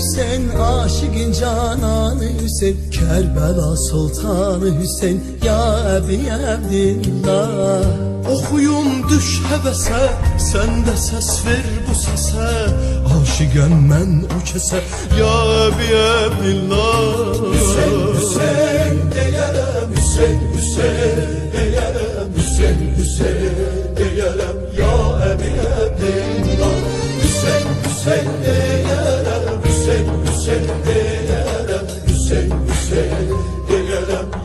Hüseyin aşıkın cananı Hüseyin Kerbela sultanı Hüseyin. Ya Ebi Abdillah Oxuyum düş həvəsə Sən də səs ver bu səsə Aşiqəm mən o kəsə Ya Əbi Əbdillah Hüseyin, Hüseyin deyərəm Hüseyin, Hüseyin deyərəm Hüseyin, Hüseyin deyərəm Ya Hüseyin'de yaram Hüseyin Hüseyin'de yaram Hüseyin Hüseyin'de yaram